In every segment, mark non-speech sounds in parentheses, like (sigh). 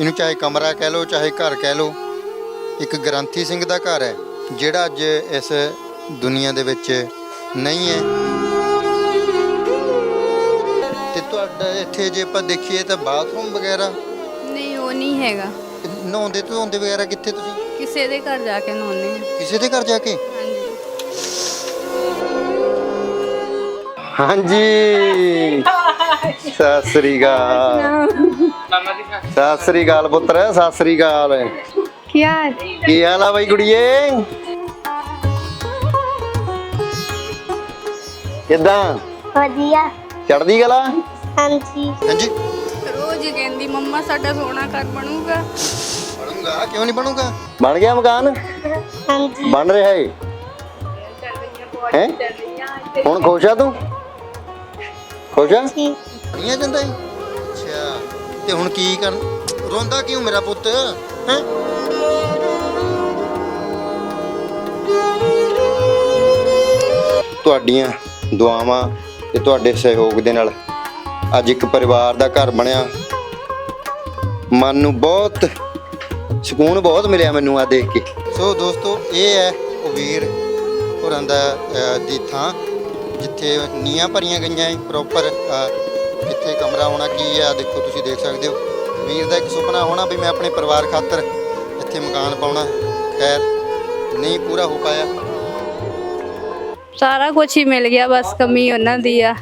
ਇਹਨੂੰ ਚਾਹੇ ਕਮਰਾ ਕਹਿ ਲਓ ਚਾਹੇ ਘਰ ਕਹਿ ਲਓ ਇੱਕ ਗ੍ਰੰਥੀ ਸਿੰਘ ਦਾ ਘਰ ਹੈ ਜਿਹੜਾ ਅੱਜ ਇਸ ਦੁਨੀਆ ਦੇ ਵਿੱਚ ਨਹੀਂ ਹੈ। ਤੇ ਤੁਹਾਡਾ ਇੱਥੇ ਜੇ ਆਪਾਂ ਦੇਖੀਏ ਤਾਂ ਬਾਥਰੂਮ ਵਗੈਰਾ? ਨਹੀਂ ਉਹ ਨਹੀਂ ਹੈਗਾ। ਨਹਾਉਂਦੇ ਧੋਂਦੇ ਵਗੈਰਾ ਕਿੱਥੇ ਤੁਸੀਂ? ਕਿਸੇ ਦੇ ਘਰ ਜਾ ਕੇ ਨਹਾਉਂਦੇ ਆ ਕਿਸੇ ਦੇ ਘਰ ਜਾ ਕੇ? ਹਾਂਜੀ। ਹਾਂਜੀ। ਸਤਿ ਸ੍ਰੀ ਅਕਾਲ। ਸਤਿ ਸ੍ਰੀ ਅਕਾਲ ਪੁੱਤਰ ਸਤਿ ਸ੍ਰੀ ਅਕਾਲ। ਕੀ ਹਾਲ? ਕੀ ਹਾਲ ਆ ਬਾਈ ਕੁੜੀਏ? ਕਿੱਦਾਂ? ਵਧੀਆ। ਚੜਦੀ ਗਲਾ ਹਾਂਜੀ। ਹਾਂਜੀ। ਰੋਜ਼ ਕਹਿੰਦੀ ਮੰਮਾ ਸਾਡਾ ਸੋਹਣਾ ਘਰ ਬਣੂਗਾ। ਬਣੂਗਾ? ਕਿਉਂ ਨਹੀਂ ਬਣੂਗਾ? ਬਣ ਗਿਆ ਮਕਾਨ? ਹਾਂਜੀ। ਬਣ ਰਿਹਾ ਏ? ਹੈ? ਹੁਣ ਖੁਸ਼ ਆ ਤੂੰ? ਖੁਸ਼ ਆ? ਜੀ ਨਹੀਂ ਆ ਜਾਂਦਾ ਈ? ਤੇ ਹੁਣ ਕੀ ਕਰ ਰੋਂਦਾ ਕਿਉਂ ਮੇਰਾ ਪੁੱਤ? ਹੈ? ਤੁਹਾਡੀਆਂ ਦੁਆਵਾਂ ਤੇ ਤੁਹਾਡੇ ਸਹਿਯੋਗ ਦੇ ਨਾਲ ਅੱਜ ਇੱਕ ਪਰਿਵਾਰ ਦਾ ਘਰ ਬਣਿਆ। ਮਨ ਨੂੰ ਬਹੁਤ ਸਕੂਨ ਬਹੁਤ ਮਿਲਿਆ ਮੈਨੂੰ ਆ ਦੇਖ ਕੇ। ਸੋ ਦੋਸਤੋ ਇਹ ਹੈ ਉਹ ਵੀਰ ਹੋਰਾਂ ਦਾ ਦੀ ਥਾਂ ਜਿੱਥੇ ਨੀਆਂ ਭਰੀਆਂ ਗਈਆਂ ਹੈ ਪ੍ਰੋਪਰ ਇੱਥੇ ਕਮਰਾ ਹੋਣਾ ਕੀ ਹੈ ਦੇਖੋ ਤੁਸੀਂ ਦੇਖ ਸਕਦੇ ਹੋ। ਵੀਰ ਦਾ ਇੱਕ ਸੁਪਨਾ ਹੋਣਾ ਵੀ ਮੈਂ ਆਪਣੇ ਪਰਿਵਾਰ ਖਾਤਰ ਇੱਥੇ ਮਕਾਨ ਪਾਉਣਾ। ਖੈਰ ਨਹੀਂ ਪੂਰਾ ਹੋ ਪਾਇਆ। ਸਾਰਾ ਕੁਝ ਹੀ ਮਿਲ ਗਿਆ ਬਸ ਕਮੀ ਉਹਨਾਂ ਦੀ ਆ।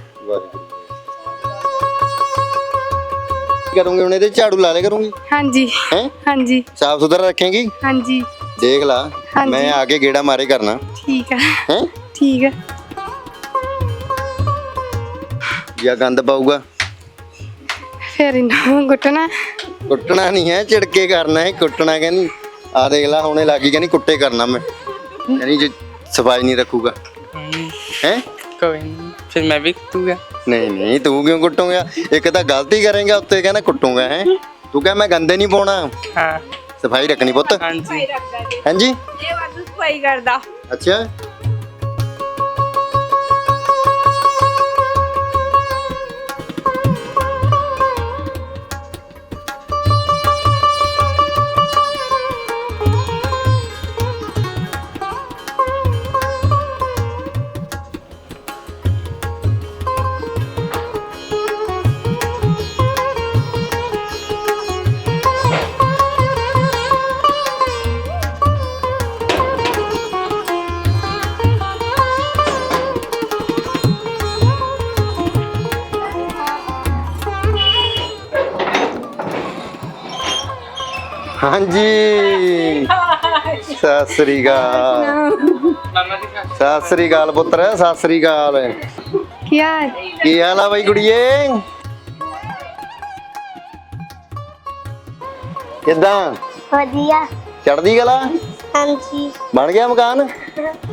ਕਰੂੰਗੀ ਹੁਣ ਇਹਦੇ ਝਾੜੂ ਲਾ ਲਿਆ ਕਰੂੰਗੀ? ਹਾਂਜੀ। ਹੈ? ਹਾਂਜੀ। ਸਾਫ਼ ਸੁਥਰਾ ਰੱਖੇਂਗੀ? ਹਾਂਜੀ। ਦੇਖ ਲਾ। ਮੈਂ ਆ ਕੇ ਗੇੜਾ ਮਾਰੇ ਕਰਨਾ। ਠੀਕ ਆ। ਹੈ? ਠੀਕ ਆ। ਜਾਂ ਗੰਦ ਪਾਊਗਾ? ਫਿਰ ਇਹਨੂੰ ਗੁੱਟਣਾ ਕੁੱਟਣਾ। ਨਹੀਂ ਹੈ ਝਿੜਕੇ ਕਰਨਾ ਹੈ ਕੁੱਟਣਾ ਕਹਿੰਦੀ ਆ ਦੇਖ ਲਾ ਹੁਣੇ ਲੱਗੀ ਕਹਿੰਦੀ ਕੁੱਟੇ ਕਰਨਾ ਮੈਂ। ਕਹਿੰਦੀ ਜੇ ਸਫ਼ਾਈ ਨਹੀਂ ਰੱਖੂਗਾ। ਹੈ? ਕੋਈ ਨਹੀਂ ਫਿਰ ਮੈਂ ਵੀ ਕੁੱਟੂਗਾ। ਨਹੀਂ ਨਹੀਂ ਤੂੰ ਕਿਉਂ ਕੁੱਟੂਗਾ? ਇੱਕ ਤਾਂ ਗਲਤੀ ਕਰੇਗਾ ਉੱਤੇ ਕਹਿੰਦਾ ਕੁੱਟੂਗਾ ਹੈ? ਤੂੰ ਕਹ ਮੈਂ ਗੰਦੇ ਨਹੀਂ ਪਾਉਣਾ। ਹਾਂ। ਸਫ਼ਾਈ ਰੱਖਣੀ ਪੁੱਤ। ਹਾਂਜੀ। ਹਾਂਜੀ? ਇਹ ਵਾਧੂ ਸਫ਼ਾਈ ਕਰਦਾ। ਅੱਛਾ। ਹਾਂਜੀ। ਸਤਿ ਸ੍ਰੀ ਅਕਾਲ। ਸਤਿ ਸ੍ਰੀ ਅਕਾਲ ਪੁੱਤਰ ਸਤਿ ਸ੍ਰੀ ਅਕਾਲ। ਕੀ ਹਾਲ? ਕੀ ਹਾਲ ਆ ਬਾਈ ਕੁੜੀਏ? ਕਿੱਦਾਂ? ਵਧੀਆ। ਚੜਦੀ ਗਲਾ ਹਾਂਜੀ। ਬਣ ਗਿਆ ਮਕਾਨ?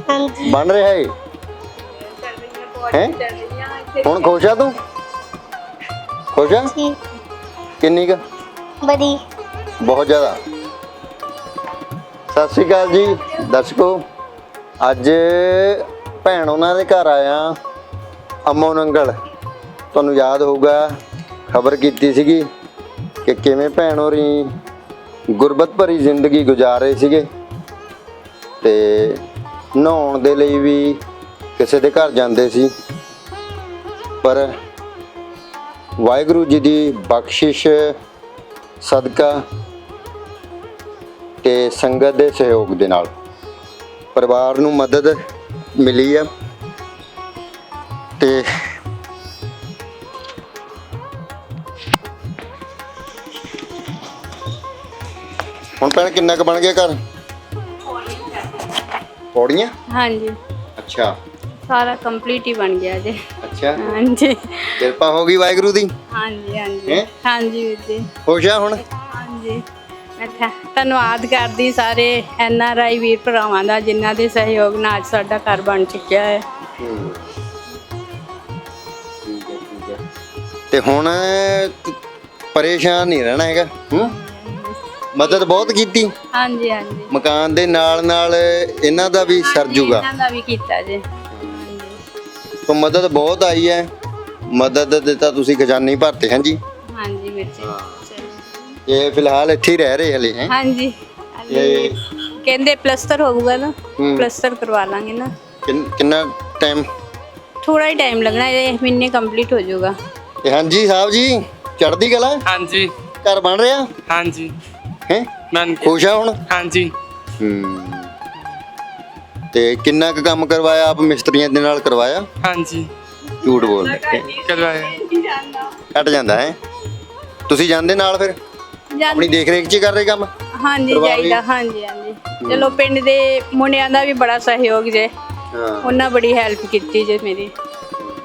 ਹਾਂਜੀ। ਬਣ ਰਿਹਾ ਏ? ਹੈ? ਹੁਣ ਖੁਸ਼ ਆ ਤੂੰ? ਖੁਸ਼ ਆ? ਕਿੰਨੀ ਕੁ? ਬੜੀ। ਬਹੁਤ ਜ਼ਿਆਦਾ। ਸਤਿ ਸ਼੍ਰੀ ਅਕਾਲ ਜੀ, ਦਰਸ਼ਕੋ। ਅੱਜ ਭੈਣ ਉਹਨਾਂ ਦੇ ਘਰ ਆਇਆ, ਅਮੋ ਨੰਗਲ। ਤੁਹਾਨੂੰ ਯਾਦ ਹੋਊਗਾ, ਖਬਰ ਕੀਤੀ ਸੀਗੀ ਕਿ ਕਿਵੇਂ ਭੈਣ ਹੋਰੀ ਗੁਰਬਤ ਭਰੀ ਜ਼ਿੰਦਗੀ ਗੁਜ਼ਾਰ ਰਹੇ ਸੀਗੇ ਤੇ ਨਹਾਉਣ ਦੇ ਲਈ ਵੀ ਕਿਸੇ ਦੇ ਘਰ ਜਾਂਦੇ ਸੀ। ਪਰ ਵਾਹਿਗੁਰੂ ਜੀ ਦੀ ਬਖਸ਼ਿਸ਼, ਸਦਕਾ ਤੇ ਸੰਗਤ ਦੇ ਸਹਿਯੋਗ ਦੇ ਨਾਲ ਪਰਿਵਾਰ ਨੂੰ ਮਦਦ ਮਿਲੀ ਆ ਤੇ ਹੁਣ ਭੈਣ ਕਿੰਨਾ ਕੁ ਬਣ ਗਿਆ ਘਰ? ਪੌੜੀਆਂ? ਹਾਂਜੀ। ਅੱਛਾ। ਸਾਰਾ ਕੰਪਲੀਟ ਹੀ ਬਣ ਗਿਆ ਜੇ। ਅੱਛਾ। ਹਾਂਜੀ। ਕਿਰਪਾ ਹੋ ਗਈ ਵਾਹਿਗੁਰੂ ਦੀ। ਹਾਂਜੀ ਹਾਂਜੀ। ਹੈਂ? ਹਾਂਜੀ ਵੀਰ ਜੀ। ਖੁਸ਼ ਆ ਹੁਣ? ਹਾਂਜੀ। ਥਾ- ਧੰਨਵਾਦ ਕਰਦੀ ਸਾਰੇ ਐਨ ਆਰ ਆਈ ਵੀਰ ਭਰਾਵਾਂ ਦਾ ਜਿਨ੍ਹਾਂ ਦੇ ਸਹਿਯੋਗ ਨਾਲ ਅੱਜ ਸਾਡਾ ਘਰ ਬਣ ਚੁੱਕਿਆ ਹੈ। ਹੂੰ। ਠੀਕ ਹੈ ਠੀਕ ਹੈ ਤੇ ਹੁਣ ਪਰੇਸ਼ਾਨ ਨਹੀਂ ਰਹਿਣਾ ਹੈਗਾ। ਹੂੰ? ਮਦਦ ਬਹੁਤ ਕੀਤੀ। ਹਾਂਜੀ ਹਾਂਜੀ। ਮਕਾਨ ਦੇ ਨਾਲ ਨਾਲ ਇਹਨਾਂ ਦਾ ਵੀ ਸਰ ਜੂਗਾ। ਇਹਨਾਂ ਦਾ ਵੀ ਕੀਤਾ ਜੇ। ਹਾਂਜੀ ਤਾਂ ਮਦਦ ਬਹੁਤ ਆਈ ਹੈ। ਮਦਦ ਦੇ ਤਾਂ ਤੁਸੀਂ ਖਜ਼ਾਨੇ ਭਰਤੇ ਹਾਂ ਜੀ। ਹਾਂਜੀ ਵੀਰ ਜੀ। ਇਹ ਫਿਲਹਾਲ ਇੱਥੇ ਹੀ ਰਹਿ ਰਹੇ ਹਲੇ ਹੈ? ਹਾਂਜੀ। ਇਹ- ਕਹਿੰਦੇ ਪਲਸਟਰ ਹੋਊਗਾ ਨਾ ਪਲਸਟਰ ਕਰਵਾ ਲਾਂਗੇ ਨਾ। ਕਿੰਨਾ ਟਾਈਮ ਥੋੜਾ ਹੀ ਟਾਈਮ ਲੱਗਣਾ ਇਹ ਮਹੀਨੇ ਕੰਪਲੀਟ ਹੋ ਜਾਊਗਾ। ਤੇ ਹਾਂਜੀ ਸਾਹਿਬ ਜੀ ਚੜ੍ਹਦੀ ਕਲਾ? ਹਾਂਜੀ। ਘਰ ਬਣ ਰਿਹਾ? ਹਾਂਜੀ। ਹੈ? ਮੈਂ ਖੁਸ਼ ਆ ਹੁਣ? ਹਾਂਜੀ। ਤੇ ਕਿੰਨਾ ਕੁ ਕੰਮ ਕਰਵਾਇਆ ਆਪ ਮਿਸਤਰੀਆਂ ਦੇ ਨਾਲ ਕਰਵਾਇਆ? ਹਾਂਜੀ। ਝੂਠ ਬੋਲਦੇ। ਘਟ ਕਰਵਾਇਆ ਜਾਂਦਾ ਹੈ? ਤੁਸੀਂ ਜਾਂਦੇ ਨਾਲ ਫਿਰ? ਆਪਣੀ ਦੇਖ ਰੇਖ ਚ ਹੀ ਕਰ ਰਹੇ ਕੰਮ? ਹਾਂਜੀ ਲਈ? ਜਾਈਦਾ ਹਾਂਜੀ ਹਾਂਜੀ। ਚਲੋ ਪਿੰਡ ਦੇ ਮੁੰਡਿਆਂ ਦਾ ਵੀ ਬੜਾ ਸਹਿਯੋਗ ਜੇ। ਹਾਂ। ਉਹਨਾਂ ਬੜੀ ਹੈਲਪ ਕੀਤੀ ਜੇ ਮੇਰੀ।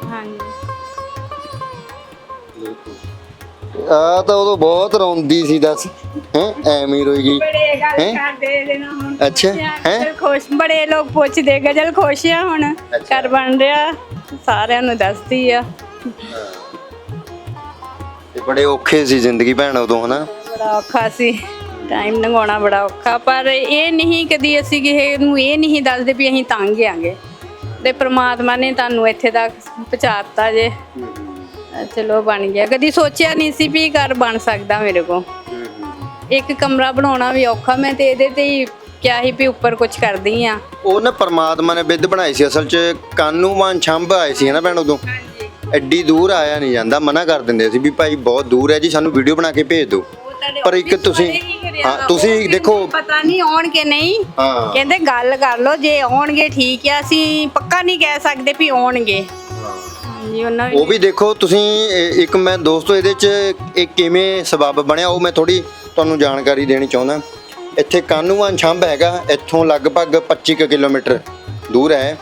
ਹਾਂਜੀ। ਆ ਤਾਂ ਉਦੋਂ ਬਹੁਤ ਰੋਂਦੀ ਸੀ ਦੱਸ। ਹੈ ਐਵੇਂ ਹੀ ਰੋਈ ਗਈ। ਬੜੇ ਗੱਲ ਹੈਂ? ਕਰਦੇ ਦੇ ਨਾ ਹੁਣ। ਅੱਛਾ ਹੈ? ਖੁਸ਼। ਬੜੇ ਲੋਕ ਪੁੱਛਦੇ ਗਜਲ ਖੁਸ਼ ਆ ਹੁਣ। ਘਰ ਬਣ ਰਿਹਾ ਸਾਰਿਆਂ ਨੂੰ ਦੱਸਦੀ ਆ। ਤੇ ਬੜੇ ਔਖੇ ਸੀ ਜ਼ਿੰਦਗੀ ਭੈਣ ਉਦੋਂ ਹਨਾ? ਬੜਾ ਔਖਾ ਸੀ। ਟਾਈਮ ਲੰਘਾਉਣਾ ਬੜਾ ਔਖਾ ਪਰ ਇਹ ਨਹੀਂ ਕਦੀ ਅਸੀਂ ਕਿਸੇ ਨੂੰ ਇਹ ਨਹੀਂ ਦੱਸਦੇ ਵੀ ਅਸੀਂ ਤੰਗ ਆਂਗੇ। ਤੇ ਪ੍ਰਮਾਤਮਾ ਨੇ ਤੁਹਾਨੂੰ ਇੱਥੇ ਤੱਕ ਪਹੁੰਚਾਤਾ ਜੇ। ਚਲੋ ਬਣ ਗਿਆ। ਕਦੀ ਸੋਚਿਆ ਨਹੀਂ ਸੀ ਵੀ ਘਰ ਬਣ ਸਕਦਾ ਮੇਰੇ ਕੋ ਇੱਕ ਕਮਰਾ ਬਣਾਉਣਾ ਵੀ ਔਖਾ ਮੈਂ ਤੇ ਇਹਦੇ ਤੇ ਹੀ ਕਿਹਾ ਸੀ ਵੀ ਉੱਪਰ ਕੁਝ ਕਰਦੀ ਆ। ਉਹ ਨਾ ਪਰਮਾਤਮਾ ਨੇ ਵਿਦ ਬਣਾਈ ਸੀ ਅਸਲ 'ਚ ਕਾਨੂੰਵਾਨ ਛੰਭ ਆਏ ਸੀ ਹਨਾ ਭੈਣ ਉਦੋਂ। ਐਡੀ ਦੂਰ ਆਇਆ ਨਹੀਂ ਜਾਂਦਾ ਮਨਾ ਕਰ ਦਿੰਦੇ ਸੀ ਵੀ ਭਾਈ ਬਹੁਤ ਦੂਰ ਹੈ ਜੀ ਸਾਨੂੰ ਵੀਡੀਓ ਬਣਾ ਕੇ ਭੇਜ ਦਿਓ। ਪਰ ਇੱਕ ਤੁਸੀਂ ਹਾਂ ਤੁਸੀਂ ਦੇਖੋ ਪਤਾ ਨਹੀਂ ਆਉਣਗੇ ਨਹੀਂ। ਹਾਂ। ਕਹਿੰਦੇ ਗੱਲ ਕਰ ਲਓ ਜੇ ਆਉਣਗੇ ਠੀਕ ਆ ਅਸੀਂ ਪੱਕਾ ਨਹੀਂ ਕਹਿ ਸਕਦੇ ਵੀ ਆਉਣਗੇ। ਹਾਂਜੀ ਉਹਨਾਂ ਉਹ ਵੀ ਦੇਖੋ ਤੁਸੀਂ ਇਹ- ਇੱਕ ਮੈਂ ਦੋਸਤੋ ਇਹਦੇ 'ਚ ਇਹ ਕਿਵੇਂ ਸਬਬ ਬਣਿਆ ਉਹ ਮੈਂ ਥੋੜੀ ਤੁਹਾਨੂੰ ਜਾਣਕਾਰੀ ਦੇਣੀ ਚਾਹੁੰਦਾ। ਇੱਥੇ ਕਾਨੂੰਵਾਨ ਛੰਭ ਹੈਗਾ ਇੱਥੋਂ ਲਗਭਗ 25 ਕੁ ਕਿਲੋਮੀਟਰ ਦੂਰ ਹੈ।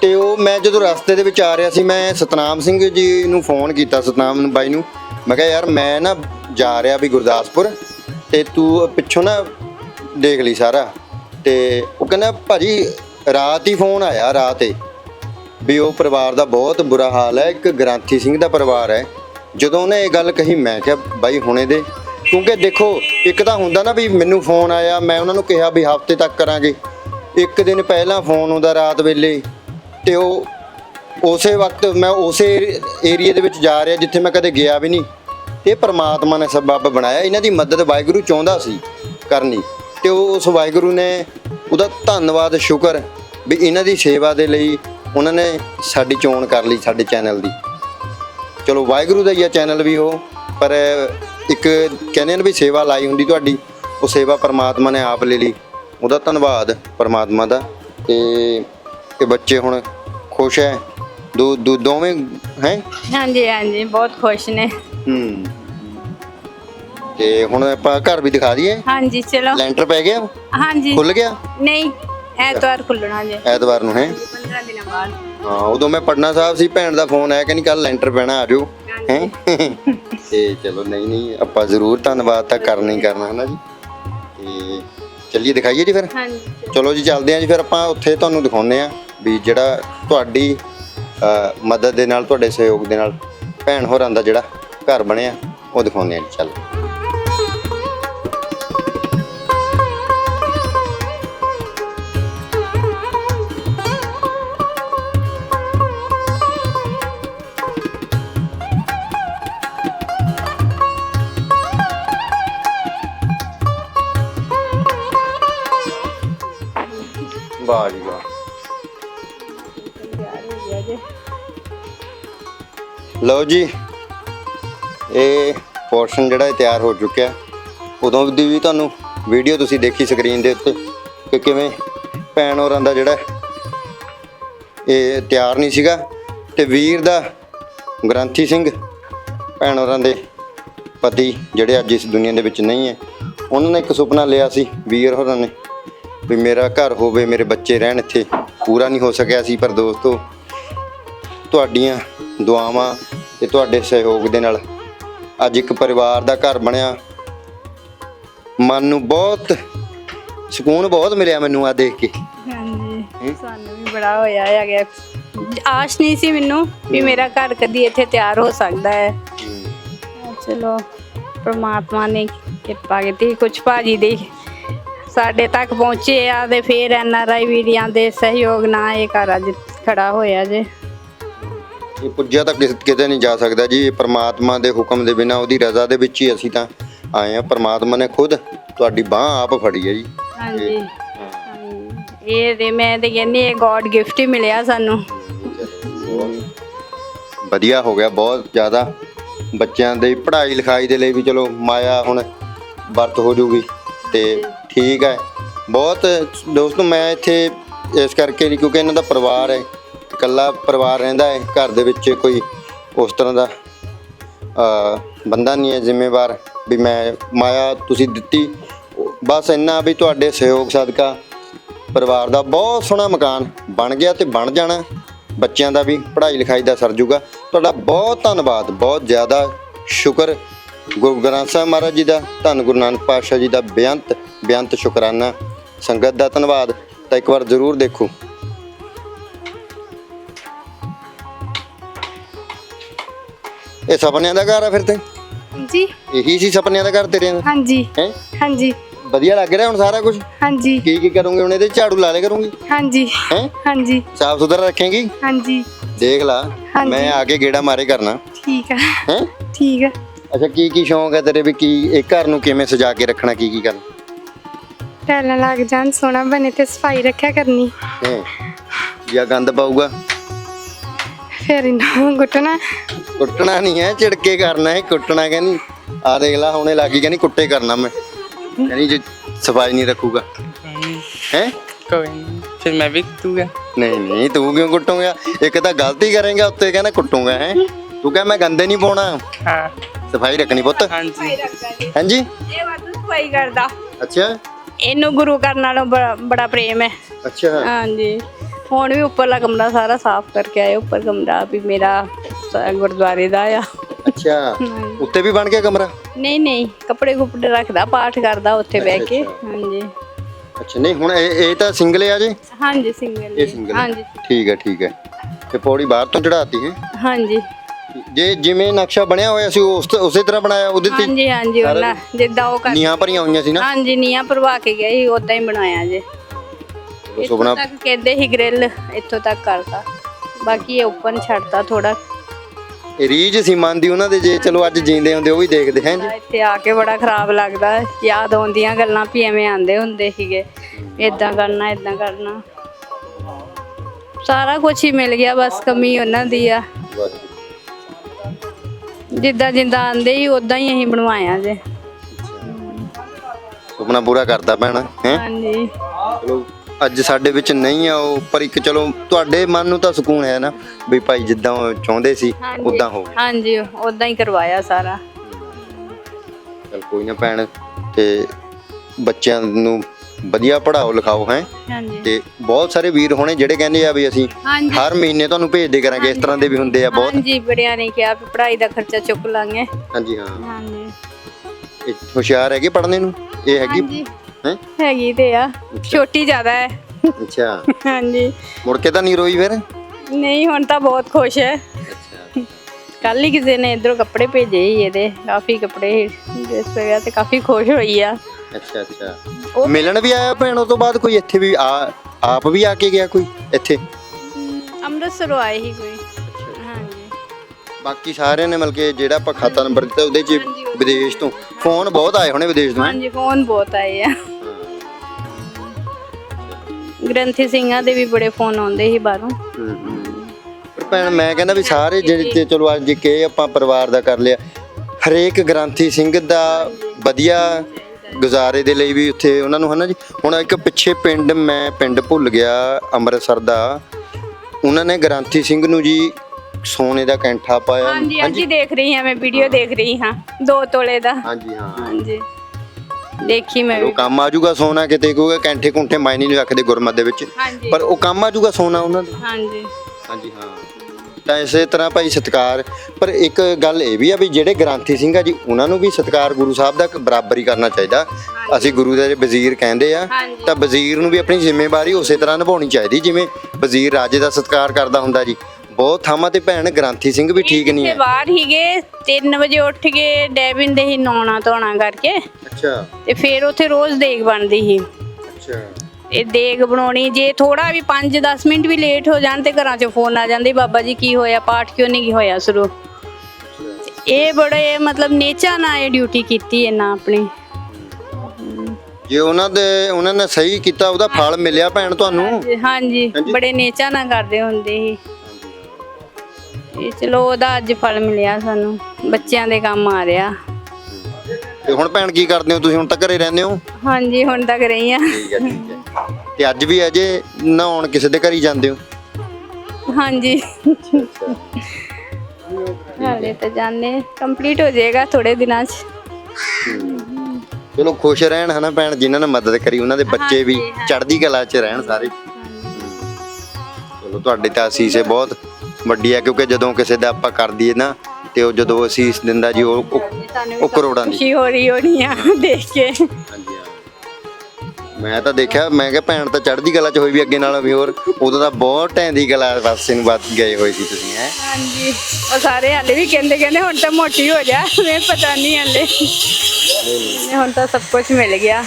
ਤੇ ਉਹ ਮੈਂ ਜਦੋਂ ਰਸਤੇ ਦੇ ਵਿੱਚ ਆ ਰਿਹਾ ਸੀ ਮੈਂ ਸਤਨਾਮ ਸਿੰਘ ਜੀ ਨੂੰ ਫੋਨ ਕੀਤਾ ਸਤਨਾਮ ਬਾਈ ਨੂੰ। ਮੈਂ ਕਿਹਾ ਯਾਰ ਮੈਂ ਨਾ ਜਾ ਰਿਹਾ ਵੀ ਗੁਰਦਾਸਪੁਰ ਤੇ ਤੂੰ ਪਿੱਛੋਂ ਨਾ ਦੇਖ ਲਈ ਸਾਰਾ ਤੇ ਉਹ ਕਹਿੰਦਾ ਭਾਜੀ ਰਾਤ ਹੀ ਫੋਨ ਆਇਆ ਰਾਤ ਹੀ ਵੀ ਉਹ ਪਰਿਵਾਰ ਦਾ ਬਹੁਤ ਬੁਰਾ ਹਾਲ ਹੈ, ਇੱਕ ਗ੍ਰਾਂਥੀ ਸਿੰਘ ਦਾ ਪਰਿਵਾਰ ਹੈ। ਜਦੋਂ ਉਹਨੇ ਇਹ ਗੱਲ ਕਹੀ ਮੈਂ ਕਿਹਾ ਬਾਈ ਹੁਣੇ ਦੇ ਕਿਉਂਕਿ ਦੇਖੋ ਇੱਕ ਤਾਂ ਹੁੰਦਾ ਨਾ ਵੀ ਮੈਨੂੰ ਫੋਨ ਆਇਆ, ਮੈਂ ਉਹਨਾਂ ਨੂੰ ਕਿਹਾ ਵੀ ਹਫ਼ਤੇ ਤੱਕ ਕਰਾਂਗੇ। ਇੱਕ ਦਿਨ ਪਹਿਲਾਂ ਫੋਨ ਆਉਂਦਾ ਰਾਤ ਵੇਲੇ ਤੇ ਉਹ ਉਸੇ ਵਕਤ ਮੈਂ ਉਸੇ ਏਰੀਆ ਦੇ ਵਿੱਚ ਜਾ ਰਿਹਾ ਜਿੱਥੇ ਮੈਂ ਕਦੇ ਗਿਆ ਵੀ ਨਹੀਂ। ਇਹ ਪ੍ਰਮਾਤਮਾ ਨੇ ਸਬਬ ਬਣਾਇਆ। ਇਹਨਾਂ ਦੀ ਮਦਦ ਵਾਹਿਗੁਰੂ ਚਾਹੁੰਦਾ ਸੀ ਕਰਨੀ। ਤੇ ਉਹ ਉਸ ਵਾਹਿਗੁਰੂ ਨੇ ਉਹਦਾ ਧੰਨਵਾਦ ਸ਼ੁਕਰ ਵੀ ਇਹਨਾਂ ਦੀ ਸੇਵਾ ਦੇ ਲਈ ਉਹਨਾਂ ਨੇ ਸਾਡੀ ਚੋਣ ਕਰ ਲਈ ਸਾਡੇ ਚੈਨਲ ਦੀ। ਚਲੋ ਵਾਹਿਗੁਰੂ ਦਾ ਹੀ ਆ ਚੈਨਲ ਵੀ ਉਹ ਪਰ ਇੱਕ ਕਹਿੰਦੇ ਨੇ ਵੀ ਸੇਵਾ ਲਾਈ ਹੁੰਦੀ ਤੁਹਾਡੀ ਉਹ ਸੇਵਾ ਪਰਮਾਤਮਾ ਨੇ ਆਪ ਲੈ ਲਈ। ਉਹਦਾ ਧੰਨਵਾਦ ਪਰਮਾਤਮਾ ਦਾ। ਤੇ ਇਹ ਬੱਚੇ ਹੁਣ ਖੁਸ਼ ਹੈ ਦੋ ਦੋਵੇਂ ਹੈ? ਹਾਂਜੀ ਹਾਂਜੀ ਬਹੁਤ ਖੁਸ਼ ਨੇ। ਹੂੰ। ਤੇ ਹੁਣ ਆਪਾਂ ਘਰ ਵੀ ਦਿਖਾ ਦਈਏ। ਹਾਂਜੀ ਚਲੋ। ਲੈਂਟਰ ਪੈ ਗਿਆ? ਹਾਂਜੀ। ਖੁੱਲ ਗਿਆ? ਨਹੀਂ ਐਤਵਾਰ ਖੁੱਲਣਾ ਜੇ। ਐਤਵਾਰ ਨੂੰ ਹੈ? 15 ਦਿਨਾਂ ਬਾਅਦ। ਹਾਂ ਉਦੋਂ ਮੈਂ ਪਟਨਾ ਸਾਹਿਬ ਸੀ ਭੈਣ ਦਾ ਫੋਨ ਆਇਆ ਕਹਿੰਦੀ ਕੱਲ ਲੈਂਟਰ ਪੈਣਾ ਆ ਜਾਓ ਹੈ? (laughs) ਤੇ ਚਲੋ ਨਹੀਂ ਨਹੀਂ ਆਪਾਂ ਜ਼ਰੂਰ ਧੰਨਵਾਦ ਤਾਂ ਕਰਨਾ ਹੀ ਕਰਨਾ ਹੈ ਨਾ ਜੀ? ਤੇ ਚੱਲੀਏ ਦਿਖਾਈਏ ਜੀ ਫਿਰ? ਹਾਂਜੀ। ਚਲੋ ਜੀ ਚੱਲਦੇ ਆਂ ਜੀ ਫਿਰ ਆਪਾਂ ਉੱਥੇ ਤੁਹਾਨੂੰ ਦਿਖਾਉਨੇ ਆ ਵੀ ਜਿਹੜਾ ਤੁਹਾਡੀ ਮਦਦ ਦੇ ਨਾਲ ਤੁਹਾਡੇ ਸਹਿਯੋਗ ਦੇ ਨਾਲ ਭੈਣ ਹੋਰਾਂ ਦਾ ਜਿਹੜਾ ਘਰ ਬਣਿਆ ਉਹ ਦਿਖਾਉਨੇ ਆ ਚੱਲ। ਜੇ। ਲਓ ਜੀ, ਇਹ ਪੋਰਸ਼ਨ ਜਿਹੜਾ ਇਹ ਤਿਆਰ ਹੋ ਚੁੱਕਿਆ। ਉਦੋਂ ਦੀ ਵੀ ਤੁਹਾਨੂੰ ਵੀਡੀਓ ਤੁਸੀਂ ਦੇਖੀ ਸਕਰੀਨ ਦੇ ਉੱਤੇ ਕਿ ਕਿਵੇਂ ਭੈਣ ਹੋਰਾਂ ਦਾ ਜਿਹੜਾ ਇਹ ਤਿਆਰ ਨਹੀਂ ਸੀਗਾ ਤੇ ਵੀਰ ਦਾ ਗ੍ਰੰਥੀ ਸਿੰਘ ਭੈਣ ਹੋਰਾਂ ਦੇ ਪਤੀ ਜਿਹੜੇ ਅੱਜ ਇਸ ਦੁਨੀਆ ਦੇ ਵਿੱਚ ਨਹੀਂ ਹੈ, ਉਹਨਾਂ ਨੇ ਇੱਕ ਸੁਪਨਾ ਲਿਆ ਸੀ ਵੀਰ ਹੋਰਾਂ ਨੇ ਵੀ ਮੇਰਾ ਘਰ ਹੋਵੇ, ਮੇਰੇ ਬੱਚੇ ਰਹਿਣ ਇੱਥੇ, ਪੂਰਾ ਨਹੀਂ ਹੋ ਸਕਿਆ ਸੀ, ਪਰ ਦੋਸਤੋ ਤੁਹਾਡੀਆਂ ਦੁਆਵਾਂ ਤੇ ਤੁਹਾਡੇ ਸਹਿਯੋਗ ਦੇ ਨਾਲ ਅੱਜ ਇੱਕ ਪਰਿਵਾਰ ਦਾ ਘਰ ਬਣਿਆ। ਮਨ ਨੂੰ ਬਹੁਤ ਸਕੂਨ ਬਹੁਤ ਮਿਲਿਆ ਮੈਨੂੰ ਆ ਦੇਖ ਕੇ। ਹਾਂਜੀ ਸਾਨੂੰ ਵੀ ਬੜਾ ਹੋਇਆ ਹੈਗਾ। ਆਸ਼ ਨਹੀਂ ਸੀ ਮੈਨੂੰ ਵੀ ਮੇਰਾ ਘਰ ਕਦੀ ਇੱਥੇ ਤਿਆਰ ਹੋ ਸਕਦਾ ਹੈ। ਚਲੋ ਪ੍ਰਮਾਤਮਾ ਨੇ ਕਿਰਪਾ ਕੀਤੀ ਕੁਝ ਭਾਜੀ ਦੇ ਸਾਡੇ ਤੱਕ ਪਹੁੰਚੇ ਆ ਤੇ ਫਿਰ ਐਨ ਆਰ ਆਈ ਵੀਡੀਆਂ ਦੇ ਸਹਿਯੋਗ ਨਾਲ ਇਹ ਘਰ ਅੱਜ ਖੜਾ ਹੋਇਆ ਜੇ। ਇਹ ਪੁੱਜਿਆ ਤਾਂ ਕਿਸ- ਕਿਤੇ ਨਹੀਂ ਜਾ ਸਕਦਾ ਜੀ। ਇਹ ਪ੍ਰਮਾਤਮਾ ਦੇ ਹੁਕਮ ਦੇ ਬਿਨਾ ਉਹਦੀ ਰਜ਼ਾ ਦੇ ਵਿੱਚ ਹੀ ਅਸੀਂ ਤਾਂ ਆਏ ਆ ਪ੍ਰਮਾਤਮਾ ਨੇ ਖੁਦ ਤੁਹਾਡੀ ਬਾਹ ਆਪ ਫੜੀ ਹੈ ਜੀ। ਹਾਂਜੀ। ਹਾਂਜੀ। ਇਹ ਦੇ ਮੈਂ ਤੇ ਕਹਿੰਦੀ ਇਹ ਗੋਡ ਗਿਫਟ ਹੀ ਮਿਲਿਆ ਸਾਨੂੰ। ਵਧੀਆ ਹੋ ਗਿਆ। ਬਹੁਤ ਜ਼ਿਆਦਾ ਬੱਚਿਆਂ ਦੇ ਪੜ੍ਹਾਈ ਲਿਖਾਈ ਦੇ ਲਈ ਵੀ ਚਲੋ ਮਾਇਆ ਹੁਣ ਵਰਤ ਹੋ ਜੂਗੀ ਤੇ ਠੀਕ ਹੈ। ਬਹੁਤ ਦੋਸਤੋ ਮੈਂ ਇੱਥੇ ਇਸ ਕਰਕੇ ਨਹੀਂ ਕਿਉਂਕਿ ਇਹਨਾਂ ਦਾ ਪਰਿਵਾਰ ਹੈ। ਇਕੱਲਾ ਪਰਿਵਾਰ ਰਹਿੰਦਾ ਹੈ, ਘਰ ਦੇ ਵਿੱਚ ਕੋਈ ਉਸ ਤਰ੍ਹਾਂ ਦਾ ਬੰਦਾ ਨਹੀਂ ਹੈ, ਜ਼ਿੰਮੇਵਾਰ ਵੀ ਮੈਂ ਮਾਇਆ ਤੁਸੀਂ ਦਿੱਤੀ। ਬਸ ਇੰਨਾ ਵੀ ਤੁਹਾਡੇ ਸਹਿਯੋਗ ਸਦਕਾ ਪਰਿਵਾਰ ਦਾ ਬਹੁਤ ਸੋਹਣਾ ਮਕਾਨ ਬਣ ਗਿਆ ਤੇ ਬਣ ਜਾਣਾ। ਬੱਚਿਆਂ ਦਾ ਵੀ ਪੜ੍ਹਾਈ ਲਿਖਾਈ ਦਾ ਸਰ ਜੂਗਾ। ਤੁਹਾਡਾ ਬਹੁਤ ਧੰਨਵਾਦ, ਬਹੁਤ ਜ਼ਿਆਦਾ ਸ਼ੁਕਰ। ਗੁਰੂ ਗ੍ਰੰਥ ਸਾਹਿਬ ਮਹਾਰਾਜ ਜੀ ਦਾ, ਧੰਨ ਗੁਰੂ ਨਾਨਕ ਪਾਤਸ਼ਾਹ ਜੀ ਦਾ ਬੇਅੰਤ ਬੇਅੰਤ ਸ਼ੁਕਰਾਨਾ। ਸੰਗਤ ਦਾ ਧੰਨਵਾਦ। ਤਾਂ ਇੱਕ ਵਾਰ ਜ਼ਰੂਰ ਦੇਖੋ। ਇਹ ਸੁਪਨਿਆਂ ਦਾ ਘਰ ਆ ਫਿਰ ਤੇ? ਜੀ। ਇਹੀ ਸੀ ਸੁਪਨਿਆਂ ਦਾ ਘਰ ਤੇਰੇ ਦਾ? ਹਾਂਜੀ। ਹੈ? ਹਾਂਜੀ। ਵਧੀਆ ਲੱਗ ਰਿਹਾ ਹੁਣ ਸਾਰਾ ਕੁਝ ਹਾਂਜੀ। ਕੀ ਕੀ ਕਰੋਗੇ ਹੁਣ ਇਹਦੇ? ਝਾੜੂ ਲਾ ਲੇ ਕਰੂੰਗੀ? ਹਾਂਜੀ। ਹੈ? ਹਾਂਜੀ। ਸਾਫ਼ ਸੁਥਰਾ ਰੱਖੇਂਗੀ? ਹਾਂਜੀ। ਦੇਖ ਲਾ ਹਾਂਜੀ। ਮੈਂ ਆ ਕੇ ਗੇੜਾ ਮਾਰੇ ਕਰਨਾ। ਠੀਕ ਆ। ਹੈ? ਠੀਕ ਆ। ਅੱਛਾ ਕੀ ਕੀ ਸ਼ੌਂਕ ਹੈ ਤੇਰੇ ਵੀ ਕੀ ਇਹ ਘਰ ਨੂੰ ਕਿਵੇਂ ਸਜਾ ਕੇ ਰੱਖਣਾ ਕੀ ਕੀ ਕਰਨਾ? ਟੈਲਾਂ ਲੱਗ ਜਾਣ ਸੋਹਣਾ ਬਣੇ ਤੇ ਸਫ਼ਾਈ ਰੱਖਿਆ ਕਰਨੀ। ਹੈ? ਜਾਂ ਗੰਦ ਪਾਊਗਾ? ਫੇਰ ਇਹਨਾਂ ਗੁੱਟਣਾ ਕੁੱਟਣਾ ਨਹੀਂ ਹੈ ਝਿੜਕੇ ਕਰਨਾ ਹੈ ਕੁੱਟਣਾ ਕਹਿੰਦੀ। ਆ ਦੇਖ ਲਾ ਹੁਣੇ ਲੱਗੀ ਕਹਿੰਦੀ ਕੁੱਟੇ ਕਰਨਾ ਮੈਂ। ਕਹਿੰਦੀ ਜੇ ਸਫ਼ਾਈ ਨਹੀਂ ਰੱਖੂਗਾ। ਹੈ? ਕੋਈ ਫਿਰ ਮੈਂ ਵੀ ਦੂਗਾ ਨਹੀਂ ਨਹੀਂ ਤੂੰ ਕਿਉਂ ਕੁੱਟੂਗਾ? ਇੱਕ ਤਾਂ ਗਲਤੀ ਕਰੇਗਾ ਉੱਤੇ ਕਹਿੰਦਾ ਕੁੱਟੂਗਾ ਹੈ? ਤੂੰ ਕਹਿ ਮੈਂ ਗੰਦੇ ਨਹੀਂ ਪਾਉਣਾ। ਹਾਂ। ਸਫ਼ਾਈ ਰੱਖਣੀ ਪੁੱਤ। ਹਾਂਜੀ। ਹਾਂਜੀ? ਇਹ ਵਾਧੂ ਸਫ਼ਾਈ ਕਰਦਾ। ਅੱਛਾ। ਇਹਨੂੰ ਗੁਰੂ ਕਰਨ ਨਾਲੋਂ ਬੜਾ ਪ੍ਰੇਮ ਹੈ। ਅੱਛਾ। ਹਾਂਜੀ। ਹੁਣ ਵੀ ਉੱਪਰਲਾ ਕਮਰਾ ਸਾਰਾ ਸਾਫ਼ ਕਰਕੇ ਆਏ ਉੱਪਰ ਕਮਰਾ ਵੀ ਮੇਰਾ ਸ- ਗੁਰਦੁਆਰੇ ਦਾ ਆ। ਅੱਛਾ ਉੱਤੇ ਵੀ ਬਣ ਗਿਆ ਕਮਰਾ? ਨਹੀਂ ਨਹੀਂ ਕੱਪੜੇ ਕੁਪੜੇ ਰੱਖਦਾ ਪਾਠ ਕਰਦਾ ਉੱਥੇ ਬਹਿ ਕੇ। ਹਾਂਜੀ। ਅੱਛਾ ਨਹੀਂ ਹੁਣ ਇਹ ਇਹ ਤਾਂ ਸਿੰਗਲ ਆ ਜੇ? ਹਾਂਜੀ ਸਿੰਗਲ ਇਹ ਸਿੰਗਲ ਹਾਂਜੀ। ਠੀਕ ਹੈ ਠੀਕ ਹੈ। ਤੇ ਪੌੜੀ ਬਾਹਰ ਤੋਂ ਚੜਾਤੀ ਹੈ? ਹਾਂਜੀ। ਜੇ ਜਿਵੇਂ ਨਕਸ਼ਾ ਬਣਿਆ ਹੋਇਆ ਸੀ ਉਸ ਉਸੇ ਤਰ੍ਹਾਂ ਬਣਾਇਆ ਉਹਦੇ ਤੇ ਹਾਂਜੀ ਹਾਂਜੀ ਉਹਨਾਂ ਜਿੱਦਾਂ ਉਹ ਕਰ ਨੀਆਂ ਭਰੀਆਂ ਹੋਈਆਂ ਸੀ ਨਾ? ਹਾਂਜੀ ਨੀਆਂ ਭਰਵਾ ਕੇ ਗਏ ਸੀ ਉਦਾਂ ਹੀ ਬਣਾਇਆ ਜੇ। ਸੁਪਨਾ ਤੱਕ ਕਹਿੰਦੇ ਸੀ ਗ੍ਰਿਲ ਇੱਥੋਂ ਤੱਕ ਕਰਤਾ। ਬਾਕੀ ਇਹ ਓਪਨ ਛੱਡਤਾ ਥੋੜਾ ਇਹ ਰੀਝ ਸੀ ਮਨ ਦੀ ਉਹਨਾਂ ਦੇ ਜੇ ਚਲੋ ਅੱਜ ਜੀਂਦੇ ਹੁੰਦੇ ਉਹ ਵੀ ਦੇਖਦੇ ਹੈ ਜੀ? ਇੱਥੇ ਆ ਕੇ ਬੜਾ ਖਰਾਬ ਲੱਗਦਾ। ਹੈ। ਯਾਦ ਆਉਂਦੀਆਂ ਗੱਲਾਂ ਵੀ ਐਵੇਂ ਆਂਦੇ ਹੁੰਦੇ ਸੀਗੇ। ਇਦਾਂ ਕਰਨਾ ਇਦਾਂ ਕਰਨਾ। ਸਾਰਾ ਕੁਝ ਹੀ ਮਿਲ ਗਿਆ ਬਸ ਕਮੀ ਉਹਨਾਂ ਦੀ ਆ। ਜਿੱਦਾਂ ਜਿੱਦਾਂ ਆਂਦੇ ਹੀ ਉਦਾਂ ਹੀ ਅਸੀਂ ਬਣਵਾਇਆ ਜੇ। ਸੁਪਨਾ ਪੂਰਾ ਕਰਦਾ ਹੈ? ਹਾਂਜੀ। ਚਲੋ ਅੱਜ ਸਾਡੇ ਵਿੱਚ ਨਹੀਂ ਆ ਉਹ ਪਰ ਇੱਕ ਚਲੋ ਤੁਹਾਡੇ ਮਨ ਨੂੰ ਤਾਂ ਸਕੂਨ ਹੈ ਨਾ ਵੀ ਭਾਈ ਜਿੱਦਾਂ ਉਹ ਚਾਹੁੰਦੇ ਸੀ ਉਦਾਂ ਹੋ ਹਾਂਜੀ ਉਦਾਂ ਹੀ ਕਰਵਾਇਆ ਸਾਰਾ। ਚਲ ਕੋਈ ਨਾ ਭੈਣ ਤੇ ਬੱਚਿਆਂ ਨੂੰ ਵਧੀਆ ਪੜਾਓ ਲਿਖਾਓ ਹੈ। ਹਾਂਜੀ। ਤੇ ਬਹੁਤ ਸਾਰੇ ਵੀਰ ਹੋਣੇ ਜਿਹੜੇ ਕਹਿੰਦੇ ਆ ਵੀ ਅਸੀਂ ਹਾਂਜੀ। ਹਰ ਮਹੀਨੇ ਤੁਹਾਨੂੰ ਭੇਜਦੇ ਕਰਾਂਗੇ ਇਸ ਤਰ੍ਹਾਂ ਦੇ ਵੀ ਹੁੰਦੇ ਆ ਬਹੁਤ। ਹਾਂਜੀ ਬੜਿਆਂ ਨੇ ਕਿਹਾ ਵੀ ਪੜ੍ਹਾਈ ਦਾ ਖਰਚਾ ਚੁੱਕ ਲਾਂਗੇ। ਹਾਂਜੀ ਹਾਂ। ਹਾਂਜੀ। ਇਹ ਹੁਸ਼ਿਆਰ ਹੈਗੇ ਪੜ੍ਹਨੇ ਨੂੰ? ਇਹ ਹੈਗੀ ਹਾਂਜੀ। ਹੈ? ਹੈਗੀ ਤੇ ਆ। ਛੋਟੀ ਜ਼ਿਆਦਾ ਹੈ। ਅੱਛਾ। ਹਾਂਜੀ। ਮੁੜ ਕੇ ਤਾਂ ਨਹੀਂ ਰੋਈ ਫਿਰ? ਨਹੀਂ ਹੁਣ ਤਾਂ ਬਹੁਤ ਖੁਸ਼ ਹੈ। ਕੱਲ ਹੀ ਕਿਸੇ ਨੇ ਇਧਰੋਂ ਕੱਪੜੇ ਭੇਜੇ ਸੀ ਇਹਦੇ। ਕਾਫੀ ਕੱਪੜੇ ਡਰੈਸ ਵਗੈਰਾ ਤੇ ਕਾਫੀ ਖੁਸ਼ ਹੋਈ ਆ। ਅੱਛਾ ਅੱਛਾ। ਮਿਲਣ ਵੀ ਆਇਆ ਭੈਣ ਤੋਂ ਬਾਅਦ ਕੋਈ ਇੱਥੇ ਵੀ ਆ ਆਪ ਵੀ ਆ ਕੇ ਗਿਆ ਕੋਈ ਇੱਥੇ? ਅੰਮ੍ਰਿਤਸਰੋਂ ਆਏ ਸੀ ਕੋਈ। ਬਾਕੀ ਸਾਰਿਆਂ ਨੇ ਮਿਲ ਕੇ ਜਿਹੜਾ ਆਪਾਂ ਖਾਤਾ ਨੰਬਰ ਦਿੱਤਾ ਉਹਦੇ 'ਚ ਵਿਦੇਸ਼ ਤੋਂ। ਫੋਨ ਬਹੁਤ ਆਏ ਹੋਣੇ ਵਿਦੇਸ਼ ਤੋਂ। ਹੈਂ? ਹਾਂਜੀ ਫੋਨ ਬਹੁਤ ਆਏ ਆ। ਗ੍ਰੰਥੀ ਸਿੰਘਾਂ ਦੇ ਵੀ ਬੜੇ ਫੋਨ ਆਉਂਦੇ ਸੀ ਬਾਹਰੋਂ। ਪਰ ਭੈਣ ਮੈਂ ਕਹਿੰਦਾ ਵੀ ਸਾਰੇ ਜਿਹੜੇ ਤੇ ਚਲੋ ਅੱਜ ਕਿ ਆਪਾਂ ਪਰਿਵਾਰ ਦਾ ਕਰ ਲਿਆ ਹਰੇਕ ਗ੍ਰੰਥੀ ਸਿੰਘ ਦਾ ਵਧੀਆ ਗੁਜ਼ਾਰੇ ਦੇ ਲਈ ਵੀ ਉੱਥੇ ਉਹਨਾਂ ਨੂੰ ਹਨਾ ਜੀ ਹੁਣ ਇੱਕ ਪਿੱਛੇ ਪਿੰਡ ਮੈਂ ਪਿੰਡ ਭੁੱਲ ਗਿਆ ਅੰਮ੍ਰਿਤਸਰ ਦਾ। ਉਹਨਾਂ ਨੇ ਗ੍ਰੰਥੀ ਸਿੰਘ ਨੂੰ ਜੀ ਸੋਨੇ ਦਾ ਕੈਂਠਾ ਪਾਇਆ। ਹਾਂਜੀ ਹਾਂਜੀ। ਦੇਖ ਰਹੀ ਹਾਂ ਮੈਂ ਵੀਡੀਓ ਦੇਖ ਰਹੀ ਹਾਂ 2 ਤੋਲੇ ਦਾ। ਹਾਂਜੀ ਹਾਂ। ਹਾਂਜੀ। ਦੇਖੀ ਮੈਂ ਉਹ ਵੀ। ਕੰਮ ਆ ਜਾਊਗਾ ਸੋਨਾ ਕਿਤੇ ਕੋਈ ਕੈਂਠੇ ਕੁੰਠੇ ਮਾਇਨੇ ਨਹੀਂ ਰੱਖਦੇ ਗੁਰਮਤ ਦੇ ਵਿੱਚ। ਹਾਂਜੀ। ਪਰ ਉਹ ਕੰਮ ਆ ਜਾਊਗਾ ਸੋਨਾ ਉਹਨਾਂ ਦਾ। ਹਾਂਜੀ। ਹਾਂਜੀ ਹਾਂ। ਤਾਂ ਇਸੇ ਤਰ੍ਹਾਂ ਭਾਈ ਸਤਕਾਰ। ਪਰ ਇੱਕ ਗੱਲ ਇਹ ਵੀ ਆ ਵੀ ਜਿਹੜੇ ਗ੍ਰੰਥੀ ਸਿੰਘ ਆ ਜੀ ਉਹਨਾਂ ਨੂੰ ਵੀ ਸਤਕਾਰ ਗੁਰੂ ਸਾਹਿਬ ਦਾ ਬਰਾਬਰ ਹੀ ਕਰਨਾ ਚਾਹੀਦਾ। ਅਸੀਂ ਗੁਰੂ ਦੇ ਵਜ਼ੀਰ ਕਹਿੰਦੇ ਆ ਹਾਂਜੀ। ਤਾਂ ਵਜ਼ੀਰ ਨੂੰ ਵੀ ਆਪਣੀ ਜ਼ਿੰਮੇਵਾਰੀ ਉਸੇ ਤਰ੍ਹਾਂ ਨਿਭਾਉਣੀ ਚਾਹੀਦੀ ਜਿਵੇਂ ਵਜ਼ੀਰ ਰਾਜੇ ਦਾ ਸਤਕਾਰ ਕਰਦਾ ਹੁੰਦਾ ਜੀ। ਬਹੁਤ ਥਾਵਾਂ ਤੇ ਭੈਣ ਗ੍ਰੰਥੀ ਸਿੰਘ ਵੀ ਠੀਕ ਨਹੀਂ ਤੇ ਹੈ ਬਾਹਰ ਹੀਗੇ 3 ਵਜੇ ਉੱਠ ਕੇ ਡੈਵਿਨ ਦੇ ਹੀ ਨੌਣਾ ਧੋਣਾ ਕਰਕੇ। ਅੱਛਾ। ਤੇ ਫਿਰ ਉੱਥੇ ਰੋਜ਼ ਦੇਗ ਬਣਦੀ ਸੀ। ਅੱਛਾ। ਇਹ ਦੇਗ ਬਣਾਉਣੀ ਜੇ ਥੋੜਾ ਵੀ 5-10 ਮਿੰਟ ਵੀ ਲੇਟ ਹੋ ਜਾਣ ਤੇ ਘਰਾਂ 'ਚੋਂ ਫੋਨ ਆ ਜਾਂਦੇ ਬਾਬਾ ਜੀ ਕੀ ਹੋਇਆ ਪਾਠ ਕਿਉਂ ਨਹੀਂ ਹੋਇਆ ਸ਼ੁਰੂ? ਇਹ ਬੜੇ ਮਤਲਬ ਨੇਚਾ ਨਾਲ ਇਹ ਡਿਊਟੀ ਕੀਤੀ ਹੈ ਨਾ ਆਪਣੀ। ਜੇ ਉਹਨਾਂ ਦੇ ਉਹਨਾਂ ਨੇ ਸਹੀ ਕੀਤਾ ਉਹਦਾ ਫਲ ਮਿਲਿਆ ਭੈਣ ਤੁਹਾਨੂੰ? ਹਾਂਜੀ। ਹਾਂਜੀ। ਬੜੇ ਨੇਚਾ ਨਾਲ ਕਰਦੇ ਹੁੰਦੇ ਸੀ। ਇਹ ਚਲੋ ਉਹਦਾ ਅੱਜ ਫਲ ਮਿਲਿਆ ਸਾਨੂੰ। ਬੱਚਿਆਂ ਦੇ ਕੰਮ ਆ ਰਿਹਾ। ਤੇ ਹੁਣ ਭੈਣ ਕੀ ਕਰਦੇ ਹੋ? ਤੁਸੀਂ ਹੁਣ ਤਾਂ ਘਰੇ ਰਹਿੰਦੇ ਹੋ? ਹਾਂਜੀ ਹੁਣ ਤੱਕ ਰਹੀ ਆ। ਠੀਕ ਹੈ ਠੀਕ ਹੈ। ਤੇ ਅੱਜ ਵੀ ਅਜੇ ਨਹਾਉਣ ਕਿਸੇ ਦੇ ਘਰ ਹੀ ਜਾਂਦੇ ਹੋ? ਹਾਂਜੀ। ਹਾਲੇ ਤਾਂ ਜਾਣੇ ਕੰਪਲੀਟ ਹੋ ਜਾਏਗਾ ਥੋੜੇ ਦਿਨਾਂ 'ਚ। ਚਲੋ ਖੁਸ਼ ਰਹਿਣ ਹਨਾ ਭੈਣ ਜਿਨ੍ਹਾਂ ਨੇ ਮਦਦ ਕਰੀ ਉਹਨਾਂ ਦੇ ਬੱਚੇ ਵੀ। ਚੜ੍ਹਦੀ ਕਲਾ 'ਚ ਰਹਿਣ ਸਾਰੇ। ਚਲੋ ਤੁਹਾਡੀ ਤਾਂ ਅਸੀਸ ਹੈ ਬਹੁਤ। ਵੱਡੀ ਹੈ ਕਿਉਂਕਿ ਜਦੋਂ ਕਿਸੇ ਦਾ ਆਪਾਂ ਕਰ ਦਈਏ ਨਾ ਤੇ ਉਹ ਜਦੋਂ ਅਸੀਸ ਦਿੰਦਾ ਜੀ ਉਹ ਉਹ- ਕਰੋੜਾਂ ਦੀ। ਖੁਸ਼ੀ ਹੋ ਰਹੀ ਹੋਣੀ ਆ (laughs) ਦੇਖ ਕੇ। ਹਾਂਜੀ ਹਾਂ। ਮੈਂ ਤਾਂ ਦੇਖਿਆ ਮੈਂ ਕਿਹਾ ਭੈਣ ਤਾਂ ਚੜ੍ਹਦੀ ਕਲਾ 'ਚ ਹੋਈ ਵੀ ਅੱਗੇ ਨਾਲੋਂ ਵੀ ਹੋਰ ਉਦੋਂ ਤਾਂ ਬਹੁਤ ਟੈਂਦੀ ਕਲਾ ਪਾਸੇ ਨੂੰ ਵੱਧ ਗਏ ਹੋਏ ਸੀ ਤੁਸੀਂ ਹੈ। ਹਾਂਜੀ ਉਹ ਸਾਰੇ ਹਾਲੇ ਵੀ ਕਹਿੰਦੇ ਕਹਿੰਦੇ ਹੁਣ ਤਾਂ ਮੋਟੀ ਹੋ ਜਾ ਮੈਂ ਪਤਾ ਨਹੀਂ ਹਾਲੇ। ਹੁਣ ਤਾਂ ਸਭ ਕੁਝ ਮਿਲ ਗਿਆ।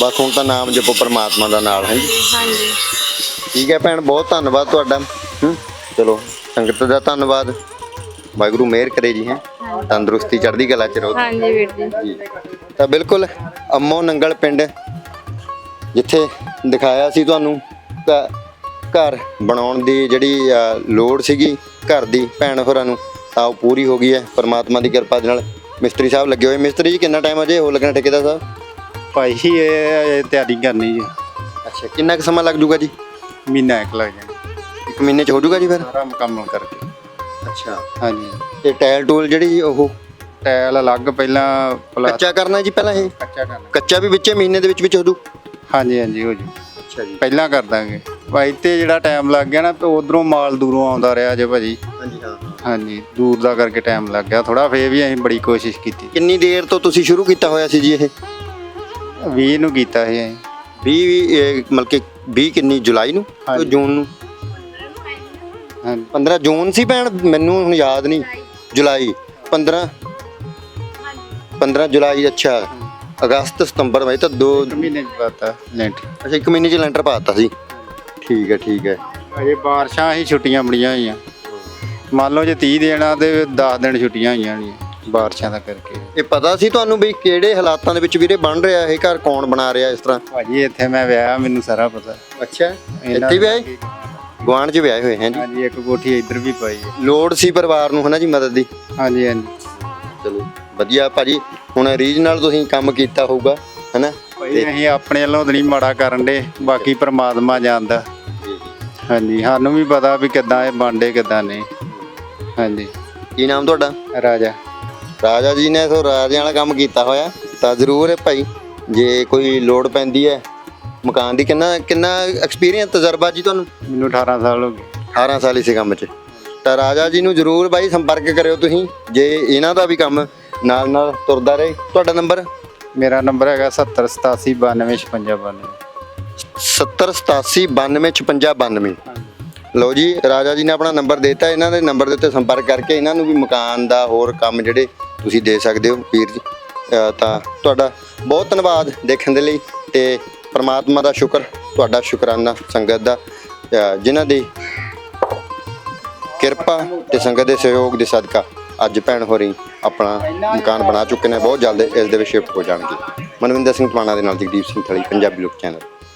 ਬਸ ਹੁਣ ਤਾਂ ਨਾਮ ਜਪੋ ਪਰਮਾਤਮਾ ਦਾ ਨਾਲ ਹੈ ਹਾਂਜੀ। ਠੀਕ ਹੈ ਭੈਣ ਬਹੁਤ ਧੰਨਵਾਦ ਤੁਹਾਡਾ। ਹੂੰ? ਚਲੋ ਸੰਗਤ ਦਾ ਧੰਨਵਾਦ। ਵਾਹਿਗੁਰੂ ਮਿਹਰ ਕਰੇ ਜੀ ਹੈ? ਤੰਦਰੁਸਤੀ ਚੜ੍ਹਦੀ ਕਲਾ ਚ ਰਹੋ। ਹਾਂਜੀ ਵੀਰ ਜੀ। ਜੀ। ਤਾਂ ਬਿਲਕੁਲ ਅੰਮੋ ਨੰਗਲ ਪਿੰਡ ਜਿੱਥੇ ਦਿਖਾਇਆ ਸੀ ਤੁਹਾਨੂੰ ਘ- ਘਰ ਬਣਾਉਣ ਦੀ ਜਿਹੜੀ ਅ, ਲੋੜ ਸੀਗੀ ਘਰ ਦੀ ਭੈਣ ਹੋਰਾਂ ਨੂੰ ਤਾਂ ਉਹ ਪੂਰੀ ਹੋ ਗਈ ਹੈ। ਪਰਮਾਤਮਾ ਦੀ ਕਿਰਪਾ ਦੇ ਨਾਲ ਮਿਸਤਰੀ ਸਾਹਿਬ ਲੱਗੇ ਹੋਏ। ਮਿਸਤਰੀ ਜੀ ਕਿੰਨਾ ਟਾਈਮ ਅਜੇ ਹੋ ਲੱਗਣਾ ਠੇਕੇਦਾਰ ਸਾਹਿਬ? ਭਾਈ ਇਹ ਤਿਆਰੀ ਕਰਨੀ ਜੀ। ਅੱਛਾ ਕਿੰਨਾ ਕੁ ਸਮਾਂ ਲੱਗ ਜੂਗਾ ਜੀ? ਮਹੀਨਾ ਇੱਕ ਲੱਗ ਜਾਣਾ। ਇੱਕ ਮਹੀਨੇ ਚ ਹੋ ਜੂਗਾ ਜੀ ਫਿਰ? ਸਾਰਾ ਮੁਕੰਮਲ ਕਰਕੇ। ਅੱਛਾ। ਹਾਂਜੀ। ਤੇ ਟਾਇਲ ਟੂਲ ਜਿਹੜੀ ਉਹ? ਟਾਇਲ ਅਲੱਗ ਪਹਿਲਾਂ ਪਲਾ ਕੱਚਾ ਕਰਨਾ ਜੀ ਪਹਿਲਾਂ ਇਹ? ਕੱਚਾ ਕਰਨਾ। ਕੱਚਾ ਵੀ ਵਿੱਚੇ ਮਹੀਨੇ ਦੇ ਵਿੱਚ ਵਿੱਚ ਹੋ ਜੂ? ਹਾਂਜੀ ਹਾਂਜੀ ਹੋ ਜੂ। ਅੱਛਾ ਜੀ। ਪਹਿਲਾਂ ਕਰ ਦਾਂਗੇ। ਭਾਈ ਤੇ ਜਿਹੜਾ ਟਾਈਮ ਲੱਗ ਗਿਆ ਨਾ ਉਧਰੋਂ ਮਾਲ ਦੂਰੋਂ ਆਉਂਦਾ ਰਿਹਾ ਜੇ ਭਾਜੀ। ਹਾਂਜੀ ਹਾਂ। ਹਾਂਜੀ ਦੂਰ ਦਾ ਕਰਕੇ ਟਾਈਮ ਲੱਗ ਗਿਆ। ਥੋੜਾ ਫੇਰ ਵੀ ਅਸੀਂ ਬੜੀ ਕੋਸ਼ਿਸ਼ ਕੀਤੀ। ਕਿੰਨੀ ਦੇਰ ਤੋਂ ਤੁਸੀਂ ਸ਼ੁਰੂ ਕੀਤਾ ਹੋਇਆ ਸੀ ਜੀ ਇਹ? 20 ਨੂੰ ਕੀਤਾ ਸੀ ਅਸੀਂ। 20 ਇਹ ਮਤਲਬ ਕਿ 20 ਕਿੰਨੀ ਜੁਲਾਈ ਨੂੰ ਹਾਂਜੀ। ਜੂਨ ਨੂੰ? ਹਾਂਜੀ। 15 ਜੂਨ ਸੀ ਭੈਣ ਮੈਨੂੰ ਹੁਣ ਯਾਦ ਨਹੀਂ। ਜੁਲਾਈ 15 15 ਜੁਲਾਈ ਅੱਛਾ। ਅਗਸਤ ਸਤੰਬਰ ਵਿੱਚ ਤਾਂ ਦੋ ਇੱਕ ਮਹੀਨੇ ਚ ਪਾਤਾ ਲੈਂਟ। ਅੱਛਾ ਇੱਕ ਮਹੀਨੇ ਚ ਲੈਂਟਰ ਪਾਤਾ ਸੀ। ਠੀਕ ਹੈ ਠੀਕ ਹੈ। ਅਜੇ ਬਾਰਿਸ਼ਾਂ ਹੀ ਛੁੱਟੀਆਂ ਬੜੀਆਂ ਹੋਈਆਂ। ਮੰਨ ਲਓ ਜੇ 30 ਦੇਣਾ ਤੇ 10 ਦਿਨ ਛੁੱਟੀਆਂ ਹੋਈਆਂ ਨੇ ਬਾਰਿਸ਼ਾਂ ਦਾ ਕਰਕੇ। ਇਹ ਪਤਾ ਸੀ ਤੁਹਾਨੂੰ ਵੀ ਕਿਹੜੇ ਹਾਲਾਤਾਂ ਦੇ ਵਿੱਚ ਵੀਰੇ ਬਣ ਰਿਹਾ ਇਹ ਘਰ ਕੌਣ ਬਣਾ ਰਿਹਾ ਇਸ ਤਰ੍ਹਾਂ? ਭਾਜੀ ਇੱਥੇ ਮੈਂ ਵਿਆਹ ਮੈਨੂੰ ਸਾਰਾ ਪਤਾ। ਅੱਛਾ ਇੱਥੇ ਵੀ ਆਏ ਗੁਆਂਢ 'ਚ ਵਿਆਹੇ ਹੋਏ ਹੈ ਜੀ? ਹਾਂਜੀ ਇੱਕ ਕੋਠੀ ਇੱਧਰ ਵੀ ਪਾਈ ਹੈ। ਲੋੜ ਸੀ ਪਰਿਵਾਰ ਨੂੰ ਹਨਾ ਜੀ ਮਦਦ ਦੀ? ਹਾਂਜੀ ਹਾਂਜੀ। ਚਲੋ ਵਧੀਆ ਭਾਜੀ ਹੁਣ ਰੀਜਨਲ ਤੁਸੀਂ ਕੰਮ ਕੀਤਾ ਹੋਊਗਾ ਹਨਾ? ਭਾਈ ਅਸੀਂ ਆਪਣੇ ਵੱਲੋਂ ਤਾਂ ਨਹੀਂ ਮਾੜਾ ਕਰਨ ਦੇ ਬਾਕੀ ਪ੍ਰਮਾਤਮਾ ਜਾਣਦਾ। ਹਾਂਜੀ ਸਾਨੂੰ ਵੀ ਪਤਾ ਵੀ ਕਿੱਦਾਂ ਇਹ ਬਣਦੇ ਕਿੱਦਾਂ ਨਹੀਂ। ਹਾਂਜੀ। ਕੀ ਨਾਮ ਤੁਹਾਡਾ? ਰਾਜਾ। ਰਾਜਾ ਜੀ ਨੇ ਸੋ ਰਾਜਿਆਂ ਵਾਲਾ ਕੰਮ ਕੀਤਾ ਹੋਇਆ। ਤਾਂ ਜ਼ਰੂਰ ਹੈ ਭਾਈ ਜੇ ਕੋਈ ਲੋੜ ਪੈਂਦੀ ਹੈ ਮਕਾਨ ਦੀ ਕਿੰਨਾ ਕਿੰਨਾ ਐਕਸਪੀਰੀਅੰਸ ਤਜਰਬਾ ਜੀ ਤੁਹਾਨੂੰ? ਮੈਨੂੰ 18 ਸਾਲ ਹੋ ਗਏ। 18 ਸਾਲ ਇਸੇ ਕੰਮ 'ਚ। ਤਾਂ ਰਾਜਾ ਜੀ ਨੂੰ ਜ਼ਰੂਰ ਬਾਈ ਸੰਪਰਕ ਕਰਿਓ ਤੁਸੀਂ ਜੇ ਇਹਨਾਂ ਦਾ ਵੀ ਕੰਮ ਨਾਲ ਨਾਲ ਤੁਰਦਾ ਰਹੇ। ਤੁਹਾਡਾ ਨੰਬਰ? ਮੇਰਾ ਨੰਬਰ ਹੈਗਾ 70 87 92 56 70 87 92 56 92 ਲਓ ਜੀ ਰਾਜਾ ਜੀ ਨੇ ਆਪਣਾ ਨੰਬਰ ਦਿੱਤਾ। ਇਹਨਾਂ ਦੇ ਨੰਬਰ ਦੇ ਉੱਤੇ ਸੰਪਰਕ ਕਰਕੇ ਇਹਨਾਂ ਨੂੰ ਵੀ ਮਕਾਨ ਦਾ ਹੋਰ ਕੰਮ ਜਿਹੜੇ ਤੁਸੀਂ ਦੇ ਸਕਦੇ ਹੋ ਵੀਰ ਜੀ। ਤਾਂ ਤੁਹਾਡਾ ਬਹੁਤ ਧੰਨਵਾਦ ਦੇਖਣ ਦੇ ਲਈ ਤੇ ਪ੍ਰਮਾਤਮਾ ਦਾ ਸ਼ੁਕਰ, ਤੁਹਾਡਾ ਸ਼ੁਕਰਾਨਾ ਸੰਗਤ ਦਾ। ਅਹ ਜਿਨ੍ਹਾਂ ਦੀ ਕਿਰਪਾ ਤੇ ਸੰਗਤ ਦੇ ਸਹਿਯੋਗ ਦੇ ਸਦਕਾ ਅੱਜ ਭੈਣ ਹੋਰੀ ਆਪਣਾ ਮਕਾਨ ਬਣਾ ਚੁੱਕੇ ਨੇ, ਬਹੁਤ ਜਲਦ ਇਸ ਦੇ ਵਿੱਚ ਸ਼ਿਫਟ ਹੋ ਜਾਣਗੇ। ਮਨਵਿੰਦਰ ਸਿੰਘ ਪਾਣਾ ਦੇ ਨਾਲ ਜਗਦੀਪ ਸਿੰਘ ਥਲੀ, ਪੰਜਾਬੀ ਲੋਕ ਚੈਨਲ।